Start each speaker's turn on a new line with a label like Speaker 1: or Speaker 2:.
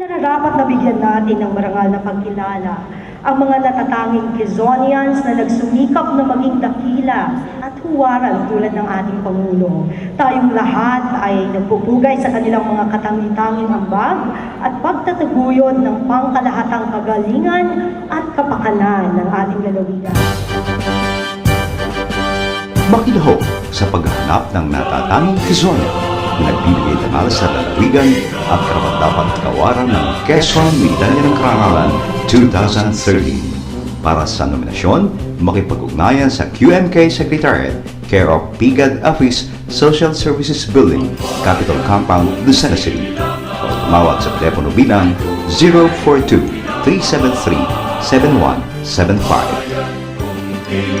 Speaker 1: Nararapat na bigyan natin ng marangal na pagkilala ang mga natatanging Quezonians na nagsumikap na maging dakila at huwaran tulad ng ating Pangulo. Tayong lahat ay nagpupugay sa kanilang mga katangi-tanging ambag at pagtataguyod ng pangkalahatang kagalingan at kapakanan ng ating lalawigan.
Speaker 2: Makilaho sa paghahanap ng natatanging Quezonian na nagbibigay dangal sa lalawigan at karapat-dapat kawaran ng Quezon Medalya ng Karangalan 2013. Para sa nominasyon, makipag-ugnayan sa QMK Secretariat, care of PIGAD Office, Social Services Building, Capitol Compound, Lucena City. O tumawag sa telepono bilang 042-373-7175.
Speaker 3: Ilubuhan, kapag